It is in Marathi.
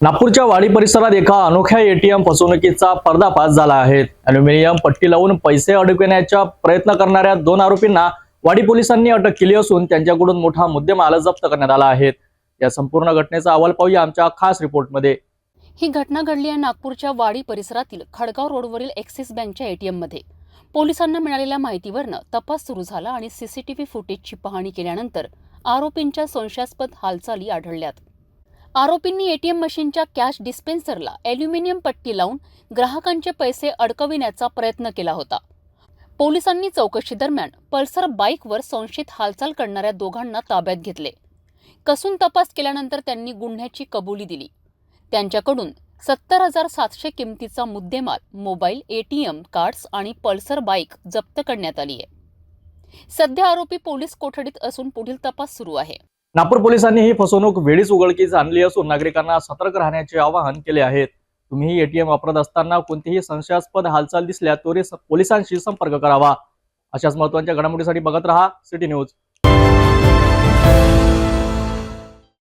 नागपूरच्या वाडी परिसरात एका अनोख्या एटीएम फसवणुकीचा पर्दाफाश झाला आहे. अल्युमिनियम पट्टी लावून पैसे अडकविण्याचा प्रयत्न करणाऱ्या दोन आरोपींना वाडी पोलिसांनी अटक केली असून त्यांच्याकडून मोठा मुद्देमाल जप्त करण्यात आला आहे. या संपूर्ण घटनेचा अहवाल पाहूया आमच्या खास रिपोर्टमध्ये. ही घटना घडली आहे नागपूरच्या वाडी परिसरातील खडगाव रोडवरील एक्सिस बँकच्या एटीएममध्ये पोलिसांना मिळालेल्या माहितीवरनं तपास सुरू झाला आणि सीसीटीव्ही फुटेजची पाहणी केल्यानंतर आरोपींच्या संशयास्पद हालचाली आढळल्यात. आरोपींनी एटीएम मशीनच्या कॅश डिस्पेन्सरला ॲल्युमिनियम पट्टी लावून ग्राहकांचे पैसे अडकविण्याचा प्रयत्न केला होता. पोलिसांनी चौकशी दरम्यान पल्सर बाईकवर संशयित हालचाल करणाऱ्या दोघांना ताब्यात घेतले. कसून तपास केल्यानंतर त्यांनी गुन्ह्याची कबुली दिली. त्यांच्याकडून सत्तर हजार सातशे किमतीचा मुद्देमाल मोबाईल एटीएम कार्ड्स आणि पल्सर बाईक जप्त करण्यात आली आहे. सध्या आरोपी पोलीस कोठडीत असून पुढील तपास सुरू आहे. नागपूर पोलिसांनी ही फसवणूक वेळीच उघडकीस आणली असून नागरिकांना सतर्क राहण्याचे आवाहन केले आहे तुम्ही एटीएम वापरत असताना कोणतीही संशयास्पद हालचाल दिसल्या त्वरित पोलिसांशी संपर्क करावा. अशाच महत्त्वाच्या घडामोडीसाठी बघत रहा सिटी न्यूज